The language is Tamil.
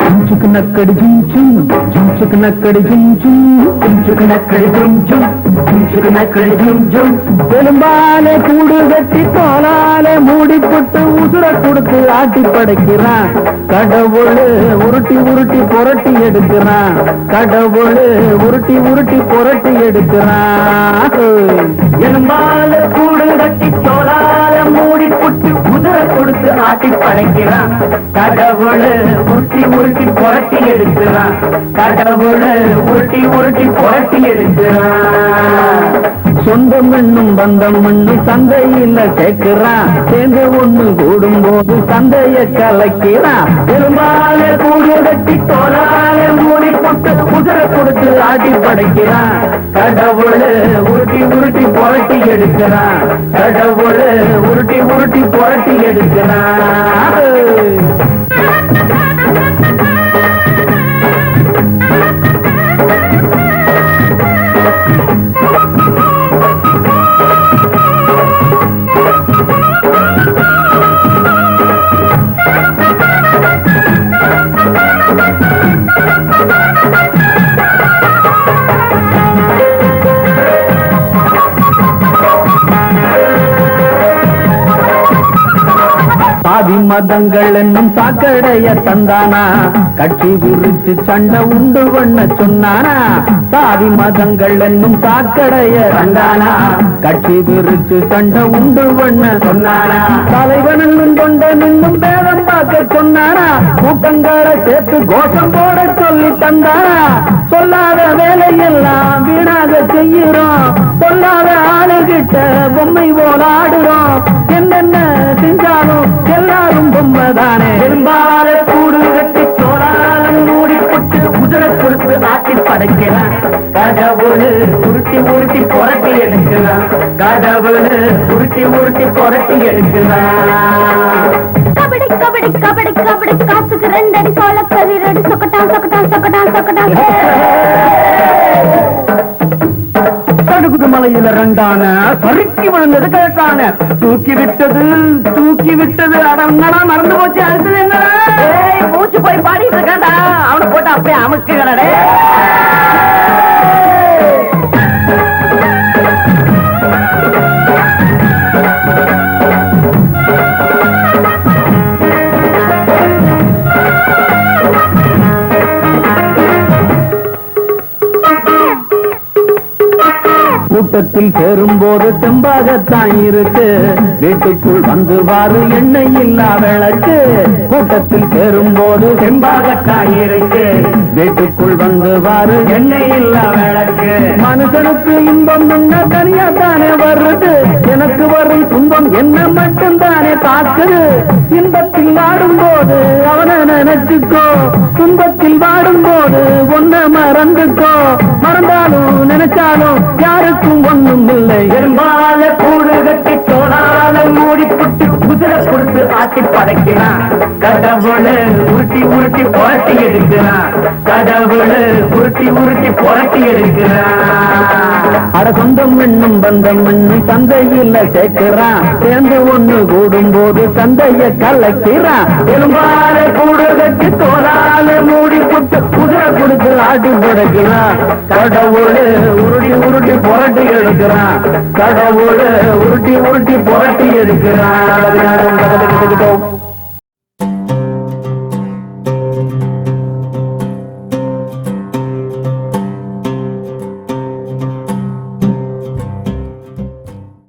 జించుకు నక్కడి జించు జించుకు నక్కడి జించు జించుకు నక్కడి జించు జించుకు నక్కడి జించు பெரும்பாலே கூடு கட்டி தோலாலே மூடி போட்டு உசுர கொடுத்து ஆட்டி படைக்கிறான் கடவுள் உருட்டி உருட்டி புரட்டி எடுக்கிறான் கடவுள் உருட்டி உருட்டி புரட்டி எடுக்கிறான் எலும்பால கூடு கட்டி தோலால மூடி புட்டு குதிரை கொடுத்து ஆட்டி படைக்கிறான் கடவுள் உருட்டி உருட்டி புரட்டி எடுக்கிறான். கடவுள் உருட்டி உருட்டி புரட்டி எடுக்கிறான். சொந்தம் மண்ணும் பந்தம் என்னும் சந்தையில சேர்க்கிறான். சேர்ந்து ஒண்ணு கூடும் போது சந்தைய கலக்கிறான். பெரும்பால கூடு கட்டி தோலால மூடி போட்டு குதிரை கொடுத்து ஆட்டி படைக்கிறான். கடவுள் உருட்டி உருட்டி புரட்டி எடுக்கிறான் கடவுள் உருட்டி உருட்டி புரட்டி எடுக்கிறான் சாதி மதங்கள் என்னும் சாக்கடைய தந்தானா? கட்சி விரிச்சு சண்டை உண்டு பண்ண சொன்னானா? சாதி மதங்கள் என்னும் சாக்கடைய தந்தானா? கட்சி விரிச்சு சண்டை உண்டு பண்ண சொன்னானா? தலைவன் என்னும் கொண்ட நின்னும் பேதம் பார்க்க சொன்னானா? கூட்டங்களை சேர்த்து கோஷம் போட சொல்லி தந்தானா? சொல்லாத வேலையெல்லாம் வீணாக செய்யறோம் சொல்லாத ஆளுகிட்ட பொம்மை போனா தானே? பெரும்பால கூடு கட்டி சோழாலம் மூடி புட்டு குதிரை கொடுத்து ஆட்டி படைக்கிறான். கடவுள் உருட்டி உருட்டி புரட்டி எடுக்கிறான். கடவுள் உருட்டி உருட்டி புரட்டி எடுக்கிறான். கபடி கபடி கபடி கபடி. காத்துக்கு ரெண்டடி சோள கதிரடி சொக்கட்டான் சொக்கட்டான் சொக்கட்டான் சொக்கட்டான். தடுகுது ரெண்டான சறுக்கி விழுந்தது கேட்டான. தூக்கி விட்டது தூக்கி விட்டது. அடங்கடா மறந்து போச்சு? அடுத்தது என்ன ஏய், மூச்சு போய் பாடிட்டு இருக்காண்டா அவனை போட்டு அப்படியே அமுக்குகிறடே கூட்டத்தில் சேரும்போது தெம்பாகத்தான் இருக்கு. வீட்டுக்குள் வந்து வாரு எண்ணெய் இல்லா விளக்கு. கூட்டத்தில் சேரும்போது தெம்பாகத்தான் இருக்கு. வீட்டுக்குள் வந்து வாரு எண்ணெய் இல்லா விளக்கு. மனுஷனுக்கு இன்பம் என்ன தனியா தானே வருது. எனக்கு வரும் துன்பம் என்ன மட்டும் தானே தாக்குது இன்பத்தில் வாடும்போது அவனை நினைச்சுக்கோ. துன்பத்தில் கொடுத்து ஆட்டி படைக்கிறான். கடவுளை உருட்டி உருட்டி புரட்டி எடுக்கிறான். கடவுளை உருட்டி உருட்டி புரட்டி எடுக்கிறான். அட சொந்தம் என்னும் பந்தம் என்னும் சந்தையில சேர்க்கிறான். சேர்ந்து ஒண்ணு கூடும் போது சந்தைய கலக்கிறான். எலும்பால கூடுதற்கு தோலால மூடி புட்டு குதிரை கொடுத்து ஆட்டி படைக்கிறான் கடவுளு உருட்டி உருட்டி புரட்டி எடுக்கிறான். கடவுளு உருட்டி உருட்டி புரட்டி எடுக்கிறான்.